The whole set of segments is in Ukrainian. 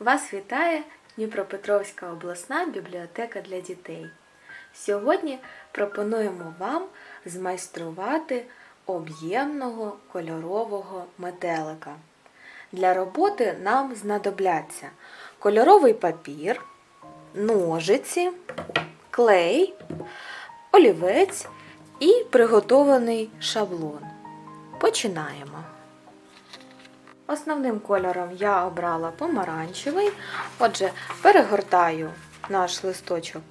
Вас вітає Дніпропетровська обласна бібліотека для дітей. Сьогодні пропонуємо вам змайструвати об'ємного кольорового метелика. Для роботи нам знадобляться кольоровий папір, ножиці, клей, олівець і приготований шаблон. Починаємо. Основним кольором я обрала помаранчевий. Отже, перегортаю наш листочок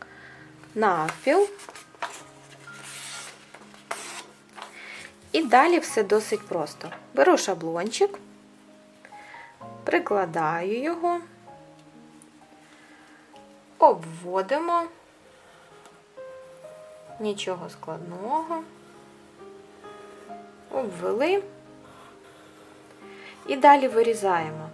навпіл. І далі все досить просто. Беру шаблончик, прикладаю його, обводимо, нічого складного, обвели. І далі вирізаємо.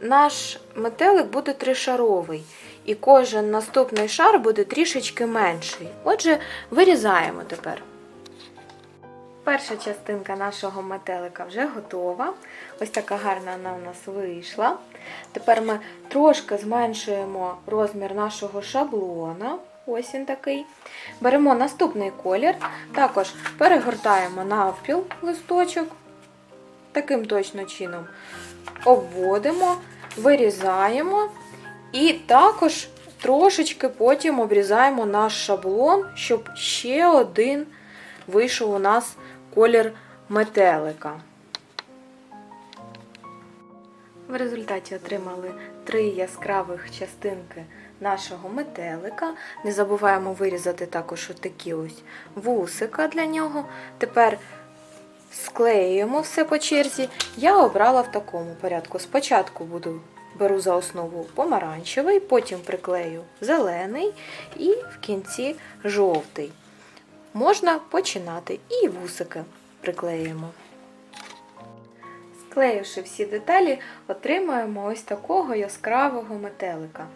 Наш метелик буде тришаровий, і кожен наступний шар буде трішечки менший. Отже, вирізаємо тепер. Перша частинка нашого метелика вже готова. Ось така гарна вона у нас вийшла. Тепер ми трошки зменшуємо розмір нашого шаблона. Ось він такий. Беремо наступний колір, також перегортаємо навпіл листочок таким точно чином обводимо, вирізаємо і також трошечки потім обрізаємо наш шаблон, щоб ще один вийшов у нас колір метелика. В результаті отримали три яскравих частинки нашого метелика. Не забуваємо вирізати також отакі ось вусика для нього. Тепер склеюємо все по черзі. Я обрала в такому порядку. Спочатку буду беру за основу помаранчевий, потім приклею зелений і в кінці жовтий. Можна починати і вусики приклеїмо. Склеївши всі деталі, отримаємо ось такого яскравого метелика.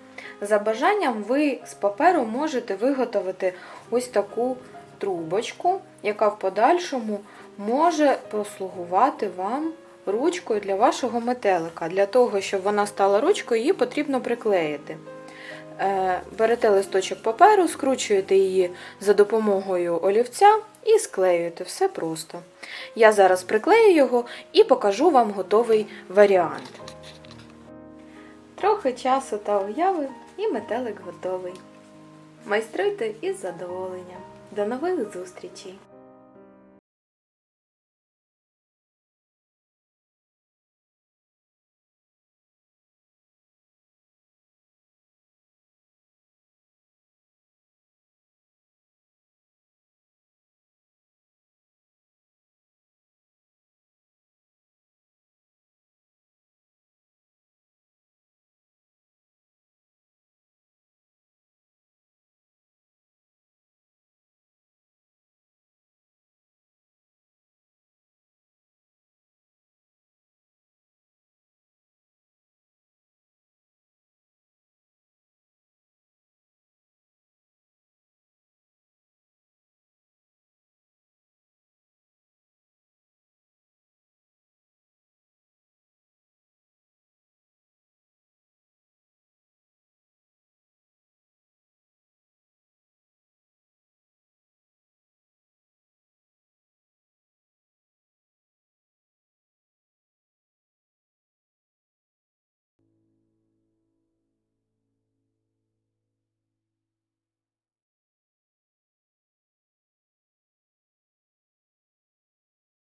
За бажанням ви з паперу можете виготовити ось таку трубочку, яка в подальшому може послугувати вам ручкою для вашого метелика. Для того, щоб вона стала ручкою, її потрібно приклеїти. Е, Берете листочок паперу, скручуєте її за допомогою олівця і склеюєте. Все просто. Я зараз приклею його і покажу вам готовий варіант. Трохи часу та уяви і метелик готовий. Майструйте із задоволенням. До нових зустрічей!